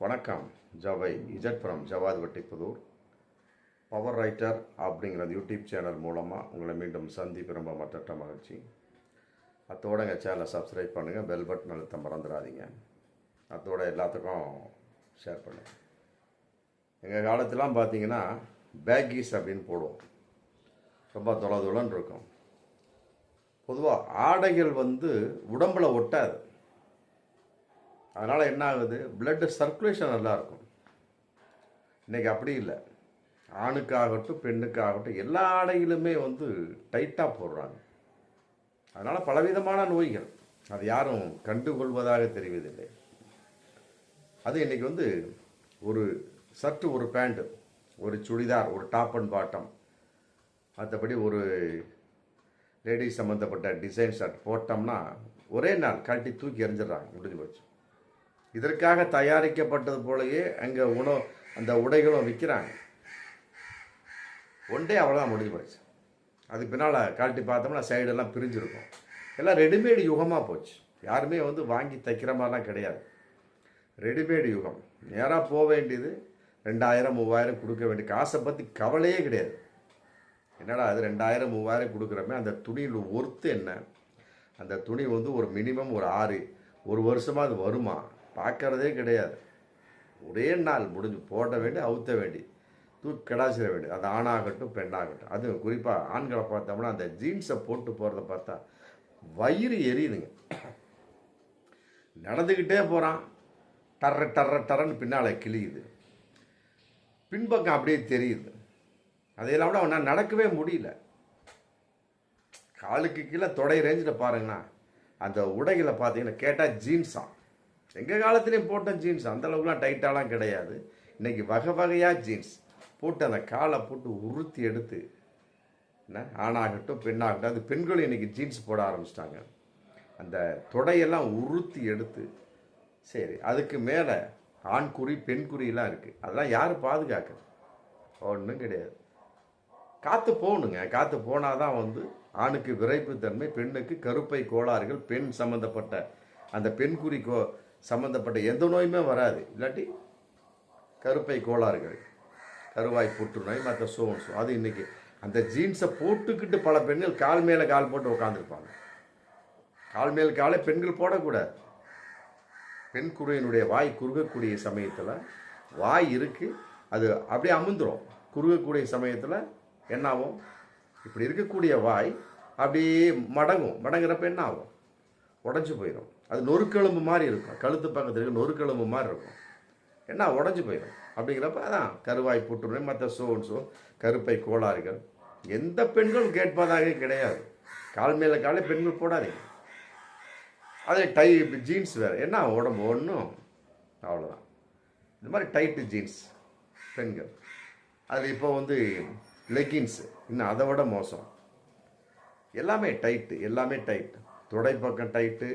வணக்கம். ஜவை Z from Javadhu Vattipudur. Power writer அப்படிங்கிற யூடியூப் சேனல் மூலமாக உங்களை மீண்டும் சந்திப்பு ரொம்ப மற்ற மகிழ்ச்சி. அத்தோட எங்கள் சேனலை சப்ஸ்கிரைப் பண்ணுங்கள் பெல் பட்டன் அழுத்தம் மறந்துடாதீங்க. அத்தோட எல்லாத்துக்கும் ஷேர் பண்ணுங்கள் எங்கள் காலத்துலாம் பார்த்தீங்கன்னா பேக்கீஸ் அப்படின்னு போடுவோம். ரொம்ப தொலை தொலைன்னு இருக்கும். பொதுவாக ஆடைகள் வந்து உடம்புல ஒட்டாது. அதனால் என்ன ஆகுது? பிளட் சர்க்குலேஷன் நல்லாயிருக்கும் இன்றைக்கி அப்படி இல்லை. ஆணுக்காகட்டும் பெண்ணுக்காகட்டும் எல்லா ஆடைகளுமே வந்து டைட்டாக போடுறாங்க. அதனால் பலவிதமான நோய்கள். அது யாரும் கண்டுகொள்வதாக தெரிவதில்லை. அது இன்னைக்கு வந்து ஒரு சர்ட்டு ஒரு பேண்ட்டு ஒரு சுடிதார் ஒரு டாப் அண்ட் பாட்டம் மற்றபடி ஒரு லேடிஸ் சம்மந்தப்பட்ட டிசைன் ஷர்ட் போட்டோம்னா ஒரே நாள் கழட்டி தூக்கி எறிஞ்சிடுறாங்க. முடிஞ்சு போச்சு. இதற்காக தயாரிக்கப்பட்டது போலயே அங்கே உணவு அந்த உடைகளும் விற்கிறாங்க ஒன் டே அவ்வளோதான் முடிஞ்சு போச்சு. அதுக்கு பின்னால் கழட்டி பார்த்தோம்னா சைடெல்லாம் பிரிஞ்சிருக்கும். எல்லாம் ரெடிமேடு யுகமாக போச்சு. யாருமே வந்து வாங்கி தைக்கிற மாதிரிலாம் கிடையாது. ரெடிமேடு யுகம். நேராக போக வேண்டியது ரெண்டாயிரம் மூவாயிரம் கொடுக்க வேண்டிய காசை பற்றி கவலையே கிடையாது. என்னடா அது ரெண்டாயிரம் மூவாயிரம் கொடுக்குறமே அந்த துணியில் ஒர்த்து என்ன? அந்த துணி வந்து ஒரு மினிமம் ஒரு ஆறு ஒரு வருஷமாக அது வருமா? பார்க்கறதே கிடையாது. ஒரே நாள் முடிஞ்சு போட வேண்டி அவுத்த வேண்டி தூக்கி கிடாச்சிட வேண்டியது அது ஆணாகட்டும் பெண்ணாகட்டும். அது குறிப்பாக ஆண்களை பார்த்தோம்னா அந்த ஜீன்ஸை போட்டு போகிறத பார்த்தா வயிறு எரியுதுங்க. நடந்துக்கிட்டே போகிறான் டர்ற டர்ற டர்றன்னு பின்னால் கிழியுது. பின்பக்கம் அப்படியே தெரியுது. அதையெல்லாம் விட அவனால் நடக்கவே முடியல. காலுக்கு கீழே தொடை ரேஞ்சில் பாருங்கண்ணா அந்த உடைகளை பார்த்தீங்கன்னா கேட்டால் ஜீன்ஸாம். எங்கள் காலத்துலேயும் போட்ட ஜீன்ஸ் அந்தளவுக்குலாம் டைட்டாலாம் கிடையாது. இன்றைக்கி வகை வகையாக ஜீன்ஸ் போட்டு அந்த காலை போட்டு உருத்தி எடுத்து என்ன ஆணாகட்டும் பெண்ணாகட்டும் அது பெண்களும் இன்றைக்கி ஜீன்ஸ் போட ஆரம்பிச்சிட்டாங்க. அந்த தொடையெல்லாம் உருத்தி எடுத்து சரி அதுக்கு மேலே ஆண்குறி பெண் குறியெல்லாம் இருக்குது அதெல்லாம் யார் பாதுகாக்கிறது ஒன்றும் கிடையாது. காற்று போகணுங்க. காற்று போனால் தான் வந்து ஆணுக்கு விரைப்புத்தன்மை பெண்ணுக்கு கருப்பை கோளாறுகள் பெண் சம்மந்தப்பட்ட அந்த பெண்குறி கோ சம்மந்தப்பட்ட எந்த நோயுமே வராது. இல்லாட்டி கருப்பை கோளாறுகள் கருவாய் புற்றுநோய் மற்ற சோன்ஸோ அது இன்னைக்கு அந்த ஜீன்ஸை போட்டுக்கிட்டு பல பெண்கள் கால் மேலே கால் போட்டு உட்காந்துருப்பாங்க கால் மேல் காலை பெண்கள் போடக்கூடாது. பெண் குருவினுடைய வாய் குறுகக்கூடிய சமயத்தில் வாய் இருக்குது அது அப்படியே அமுந்துடும் குறுகக்கூடிய சமயத்தில் என்னாகும்? இப்படி இருக்கக்கூடிய வாய் அப்படியே மடங்கும். மடங்குறப்ப என்ன ஆகும் உடஞ்சி போயிடும் அது நொறுக்கெலும்பு மாதிரி இருக்கும். கழுத்து பக்கத்தில் இருக்க நொறுக்கெலும்பு மாதிரி இருக்கும். என்ன? உடஞ்சி போயிடும். அப்படிங்கிறப்ப அதான் கருவாய் புற்றுநோய் மற்ற சோன்ஸோ கருப்பை கோளாறுகள். எந்த பெண்களும் கேட்பதாக கிடையாது. கால் மேலே காலே பெண்கள் போடாதீங்க. அதே டை ஜீன்ஸ் வேறு. என்ன? உடம்பு ஒன்றும் அவ்வளோதான் இந்த மாதிரி டைட்டு ஜீன்ஸ் பெண்கள். அதில் இப்போ வந்து லெக்கின்ஸு இன்னும் அதை விட மோசம். எல்லாமே டைட்டு எல்லாமே டைட்டு தொடை பக்கம் டைட்டு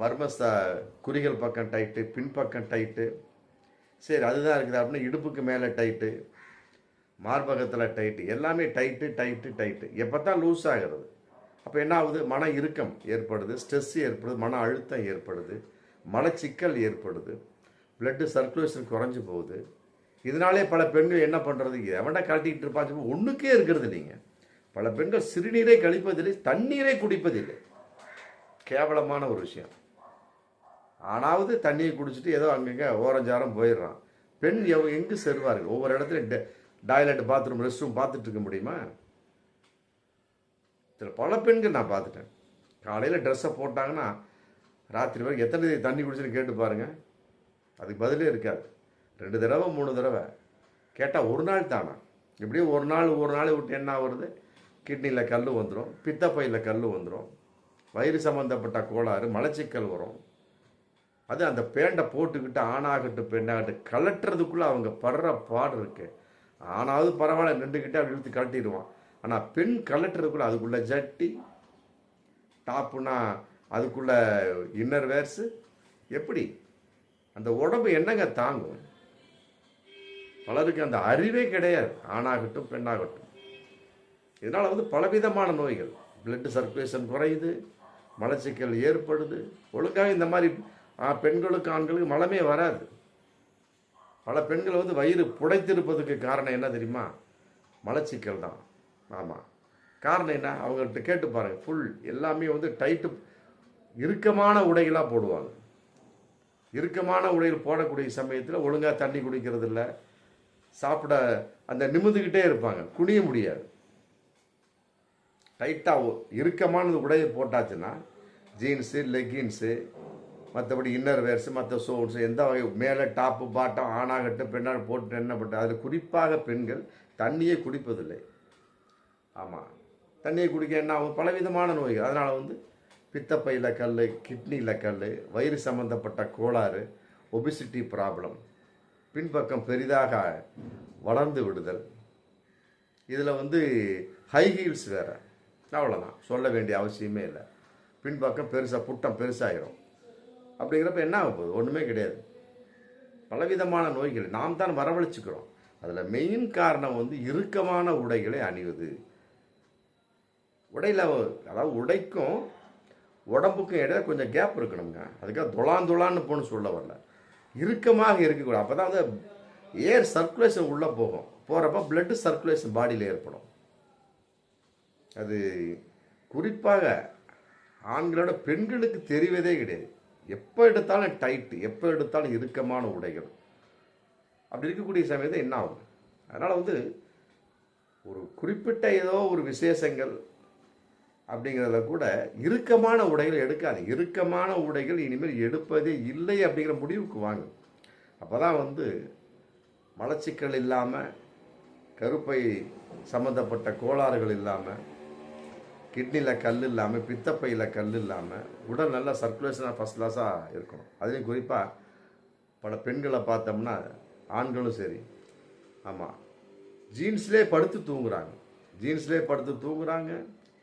மர்மஸ்த குறிகள் பக்கம் டைட்டு பின்பக்கம் டைட்டு சரி அதுதான் இருக்குது அப்படின்னா இடுப்புக்கு மேலே டைட்டு மார்பகத்தில் டைட்டு எல்லாமே டைட்டு டைட்டு டைட்டு எப்போ தான் லூஸ் ஆகிறது? அப்போ என்ன ஆகுது? மன இறுக்கம் ஏற்படுது ஸ்ட்ரெஸ் ஏற்படுது மன அழுத்தம் ஏற்படுது மனச்சிக்கல் ஏற்படுது பிளட்டு சர்க்குலேஷன் குறைஞ்சு போகுது. இதனாலே பல பெண்கள் என்ன பண்ணுறது எவன்டா கழட்டிக்கிட்டு இருப்பாச்சு ஒன்றுக்கே இருக்கிறது நீங்கள் பல பெண்கள் சிறுநீரை கழிப்பதில்லை தண்ணீரை குடிப்பதில்லை. கேவலமான ஒரு விஷயம். ஆனாவது தண்ணியை குடிச்சிட்டு ஏதோ அங்கங்கே ஓரஞ்சாரம் போயிடுறான். பெண் எவ எங்கு செல்வார்கள்? ஒவ்வொரு இடத்துல டாய்லெட் பாத்ரூம் ரெஸ்ட் ரூம் பார்த்துட்டு இருக்க முடியுமா? இதில் பல பெண்கள் நான் பார்த்துட்டேன். காலையில் ட்ரெஸ்ஸை போட்டாங்கன்னா ராத்திரி வரைக்கும் எத்தனை தண்ணி குடிச்சுன்னு கேட்டு பாருங்கள் அதுக்கு பதிலே இருக்காது. ரெண்டு தடவை மூணு தடவை. கேட்டால் ஒரு நாள் தானா? இப்படியே ஒரு நாள் ஒரு நாள் விட்டு என்ன வருது கிட்னியில் கல் வந்துடும் பித்தப்பையில் கல் வந்துடும் வயிறு சம்மந்தப்பட்ட கோளாறு மலச்சிக்கல் வரும். அது அந்த பேண்டை போட்டுக்கிட்டு ஆணாகட்டும் பெண்ணாகட்டும் கலட்டுறதுக்குள்ளே அவங்க படுற பாடு இருக்கு. ஆனாவது பரவாயில்ல நின்றுக்கிட்டே அப்படி இழுத்து கலட்டிடுவான் ஆனால் பெண் கலட்டுறதுக்குள்ளே அதுக்குள்ளே ஜட்டி டாப்புனா அதுக்குள்ளே இன்னர் வேர்ஸு எப்படி? அந்த உடம்பு என்னங்க தாங்கும்? பலருக்கு அந்த அறிவே கிடையாது ஆணாகட்டும் பெண்ணாகட்டும். இதனால் வந்து பலவிதமான நோய்கள் பிளட் சர்க்குலேஷன் குறையுது மலச்சிக்கல் ஏற்படுது ஒழுங்காக இந்த மாதிரி பெண்களுக்கு ஆண்களுக்கு மலமே வராது. பல பெண்கள் வந்து வயிறு புடைத்திருப்பதுக்கு காரணம் என்ன தெரியுமா? மலச்சிக்கல் தான். ஆமாம் காரணம் என்ன? அவங்கள்ட்ட கேட்டு பாருங்கள் ஃபுல் எல்லாமே வந்து டைட்டு இறுக்கமான உடைகளாக போடுவாங்க. இறுக்கமான உடைகள் போடக்கூடிய சமயத்தில் ஒழுங்காக தண்ணி குடிக்கிறது இல்லை சாப்பிட அந்த நிமிந்துக்கிட்டே இருப்பாங்க. குனிய முடியாது. டைட்டாக இறுக்கமானது உடையை போட்டாச்சுன்னா ஜீன்ஸு லெகின்ஸு மற்றபடி இன்னர் வேர்ஸு மற்ற சோல்ஸு எந்த வகை மேலே டாப்பு பாட்டம் ஆணாகட்டும் பெண்ணாக போட்டு என்னப்பட்ட அதில் குறிப்பாக பெண்கள் தண்ணியே குடிப்பதில்லை. ஆமாம் தண்ணியை குடிக்க என்ன ஆகும்? பலவிதமான நோய்கள். அதனால் வந்து பித்தப்பையில் கல் கிட்னியில் கல் வயிறு சம்மந்தப்பட்ட கோளாறு ஒபிசிட்டி ப்ராப்ளம் பின்பக்கம் பெரிதாக வளர்ந்து விடுதல். இதில் வந்து ஹை ஹீல்ஸ் வேறு. அவ்வளோதான் சொல்ல வேண்டிய அவசியமே இல்லை. பின்பக்கம் பெருசாக புட்டம் பெருசாகிடும் அப்படிங்கிறப்ப என்ன ஆக போகுது? ஒன்றுமே கிடையாது. பலவிதமான நோய்கள் நாம் தான் வரவழைச்சிக்கிறோம். அதில் மெயின் காரணம் வந்து இறுக்கமான உடைகளை அணிவது. உடையில் அதாவது உடைக்கும் உடம்புக்கும் இடையில கொஞ்சம் கேப் இருக்கணுங்க அதுக்காக துளான் துளான்னு போன்னு சொல்ல வரல. இறுக்கமாக இருக்கக்கூடாது. அப்போ தான் வந்து ஏர் சர்க்குலேஷன் உள்ளே போகும். போகிறப்ப பிளட்டு சர்க்குலேஷன் பாடியில் ஏற்படும். அது குறிப்பாக ஆண்களோட பெண்களுக்கு தெரிவதே கிடையாது. எப்போ எடுத்தாலும் டைட்டு எப்போ எடுத்தாலும் இறுக்கமான உடைகள். அப்படி இருக்கக்கூடிய சமயத்தில் என்ன ஆகும்? அதனால் வந்து ஒரு குறிப்பிட்ட ஏதோ ஒரு விசேஷங்கள் அப்படிங்கிறத கூட இறுக்கமான உடைகள் எடுக்காது. இறுக்கமான உடைகள் இனிமேல் எடுப்பதே இல்லை அப்படிங்கிற முடிவுக்கு வாங்க. அப்போ தான் வந்து மலச்சிக்கல் இல்லாமல் கருப்பை சம்மந்தப்பட்ட கோளாறுகள் இல்லாமல் கிட்னியில் கல் இல்லாமல் பித்தப்பையில் கல் இல்லாமல் உடல் நல்லா சர்க்குலேஷனாக ஃபஸ்ட் கிளாஸாக இருக்கணும். அதுலேயும் குறிப்பாக பல பெண்களை பார்த்தோம்னா ஆண்களும் சரி. ஆமாம் ஜீன்ஸ்லேயே படுத்து தூங்குறாங்க. ஜீன்ஸ்லேயே படுத்து தூங்குறாங்க.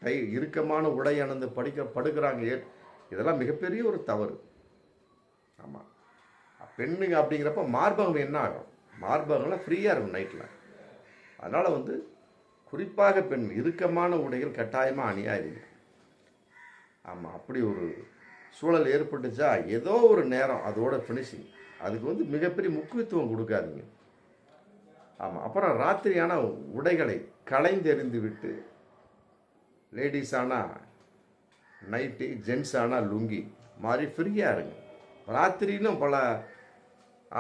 கை இறுக்கமான உடை அணந்து படிக்க படுக்கிறாங்க. ஏ இதெல்லாம் மிகப்பெரிய ஒரு தவறு. ஆமாம் பெண்ணுங்க அப்படிங்கிறப்ப மார்பகம் என்ன ஆகும்? மார்பகம்லாம் ஃப்ரீயாக இருக்கும் நைட்டில் அதனால் வந்து குறிப்பாக பெண் இறுக்கமான உடைகள் கட்டாயமாக அணியாதீங்க ஆமாம் அப்படி ஒரு சூழல் ஏற்பட்டுச்சா ஏதோ ஒரு நேரம் அதோட ஃபினிஷிங் அதுக்கு வந்து மிகப்பெரிய முக்கியத்துவம் கொடுக்காதீங்க. ஆமாம் அப்புறம் ராத்திரியான உடைகளை களைந்தெறிந்து விட்டு லேடிஸ் ஆனால் நைட்டு ஜென்ஸ் ஆனால் லுங்கி மாதிரி ஃப்ரீயாக இருங்க. ராத்திரியிலும் பல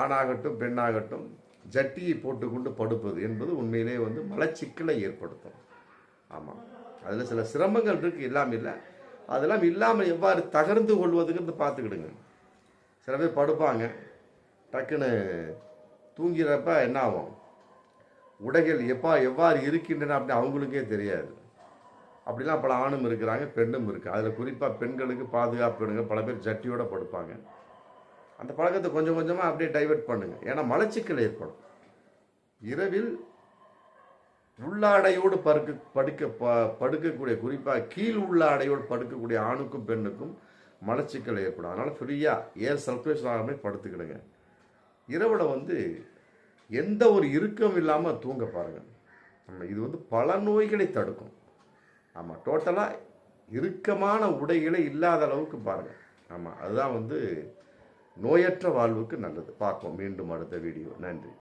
ஆணாகட்டும் பெண்ணாகட்டும் ஜட்டியை போட்டுக்கொண்டு படுப்பது என்பது உண்மையிலே வந்து மலச்சிக்கலை ஏற்படுத்தும். ஆமாம் அதில் சில சிரமங்கள் இருக்குது இல்லாமல் இல்லை. அதெல்லாம் இல்லாமல் எவ்வாறு தகர்ந்து கொள்வதுங்கிறது பார்த்துக்கிடுங்க. சில பேர் படுப்பாங்க. டக்குன்னு தூங்கிறப்ப என்ன ஆகும்? உடைகள் எப்பா எவ்வாறு இருக்கின்றன அப்படின்னு அவங்களுக்கே தெரியாது. அப்படிலாம் பல ஆணும் இருக்கிறாங்க பெண்ணும் இருக்குது அதில் குறிப்பாக பெண்களுக்கு பாதுகாப்பு வேணுங்க. பல பேர் ஜட்டியோடு படுப்பாங்க. அந்த பழக்கத்தை கொஞ்சம் கொஞ்சமாக அப்படியே டைவெர்ட் பண்ணுங்க. ஏன்னா மலச்சிக்கல் ஏற்படும். இரவில் உள்ளாடையோடு படுக்க படுக்க ப படுக்கக்கூடிய குறிப்பாக கீழ் உள்ளாடையோடு படுக்கக்கூடிய ஆணுக்கும் பெண்ணுக்கும் மலச்சிக்கல் ஏற்படும். அதனால் ஃப்ரீயாக ஏர் சர்க்குலேஷன் ஆகாமல் படுத்துக்கிடுங்க. இரவில் வந்து எந்த ஒரு இறுக்கம் இல்லாமல் தூங்க பாருங்கள் நம்ம இது வந்து பல நோய்களை தடுக்கும். ஆமாம் டோட்டலாக இறுக்கமான உடைகளே இல்லாத அளவுக்கு பாருங்கள் ஆமாம் அதுதான் வந்து நோயற்ற வாழ்வுக்கு நல்லது. பார்ப்போம். மீண்டும் அடுத்த வீடியோ நன்றி.